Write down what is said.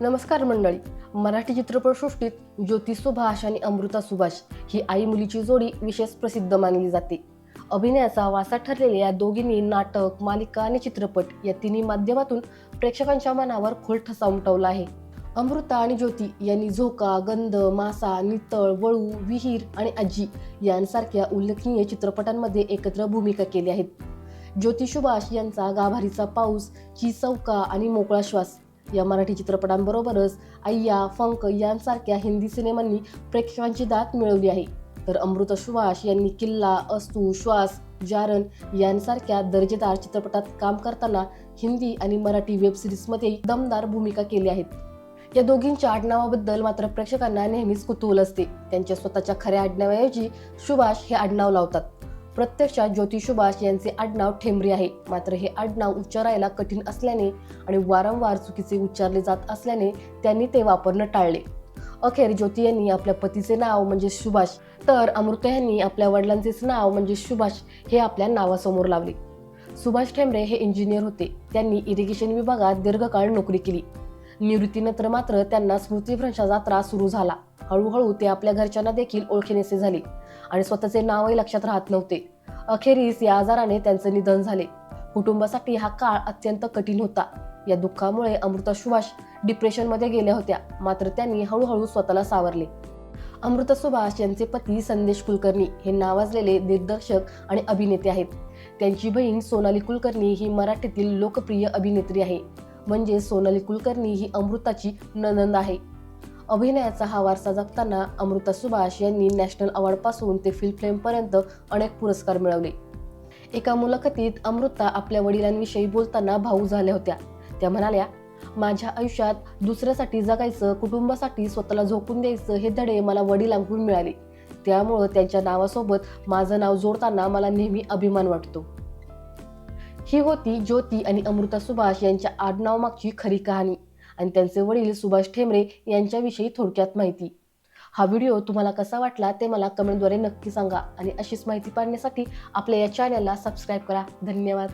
नमस्कार मंडळी. मराठी चित्रपटसृष्टीत ज्योती सुभाष आणि अमृता सुभाष ही आई मुलीची जोडी विशेष प्रसिद्ध मानली जाते. अभिनयाचा वासा ठरलेल्या या दोघींनी नाटक मालिका आणि चित्रपट या तिन्ही माध्यमातून प्रेक्षकांच्या मनावर खोल ठसा उमटवला आहे. अमृता आणि ज्योती यांनी झोका गंध मासा नितळ वळू विहीर आणि आजी यांसारख्या उल्लेखनीय चित्रपटांमध्ये एकत्र भूमिका केली आहेत. ज्योती सुभाष यांचा गाभारीचा पाऊस ही चौका आणि मोकळा श्वास या मराठी चित्रपटांबरोबरच अय्या फंक यांसारख्या हिंदी सिनेमांनी प्रेक्षकांची दात मिळवली आहे. तर अमृता सुभाष यांनी किल्ला अस्तू श्वास जारण यांसारख्या दर्जेदार चित्रपटात काम करताना हिंदी आणि मराठी वेब सिरीजमध्ये दमदार भूमिका केली आहेत. या दोघींच्या आडनावाबद्दल मात्र प्रेक्षकांना नेहमीच कुतूहल असते. त्यांच्या स्वतःच्या खऱ्या आडनावाऐवजी सुभाष हे आडनाव लावतात. प्रत्यक्षात ज्योती सुभाष यांचे आडनाव ठेंबरी आहे. मात्र हे आडनाव उच्चारायला कठीण असल्याने आणि वारंवार चुकीचे उच्चारले जात असल्याने त्यांनी ते वापरणं टाळले. अखेर ज्योती यांनी आपल्या पतीचे नाव म्हणजे सुभाष तर अमृता यांनी आपल्या वडिलांचेच नाव म्हणजे सुभाष हे आपल्या नावासमोर लावले. सुभाष ठेंबरे हे इंजिनियर होते. त्यांनी इरिगेशन विभागात दीर्घकाळ नोकरी केली. निवृत्तीनंतर मात्र त्यांना स्मृतिभ्रंशाचा त्रास सुरू झाला. हळूहळू ते आपल्या घरच्यांना देखील ओळखीनेसे झाले. आणि स्वतःचे नावही लक्षात राहत नव्हते. अखेरीस या आजाराने त्यांचे निधन झाले. कुटुंबासाठी हा काळ अत्यंत कठीण होता. या दुःखामुळे अमृता सुभाष डिप्रेशनमध्ये गेल्या होत्या. मात्र त्यांनी हळूहळू स्वतःला सावरले. अमृता सुभाष यांचे पती संदेश कुलकर्णी हे नावाजलेले दिग्दर्शक आणि अभिनेते आहेत. त्यांची बहीण सोनाली कुलकर्णी ही मराठीतील लोकप्रिय अभिनेत्री आहे. म्हणजे सोनाली कुलकर्णी ही अमृताची ननंद आहे. अभिनयाचा हा वारसा जपताना अमृता सुभाष यांनी नॅशनल अवॉर्डपासून ते फिल्मफ्लेमपर्यंत अनेक पुरस्कार मिळवले. एका मुलाखतीत अमृता आपल्या वडिलांविषयी बोलताना भाऊ झाल्या होत्या. त्या म्हणाल्या माझ्या आयुष्यात दुसऱ्यासाठी जगायचं कुटुंबासाठी स्वतःला झोकून द्यायचं हे धडे मला वडिलांकडून मिळाले. त्यामुळं त्यांच्या नावासोबत माझं नाव जोडताना मला नेहमी अभिमान वाटतो. ही होती ज्योती आणि अमृता सुभाष यांच्या आडनावामागची खरी कहाणी. आणि त्यांचे वडील सुभाष ठेमरे यांच्याविषयी थोडक्यात माहिती. हा व्हिडिओ तुम्हाला कसा वाटला ते मला कमेंटद्वारे नक्की सांगा आणि अशीच माहिती पाहण्यासाठी आपल्या या चॅनलला सबस्क्राईब करा. धन्यवाद.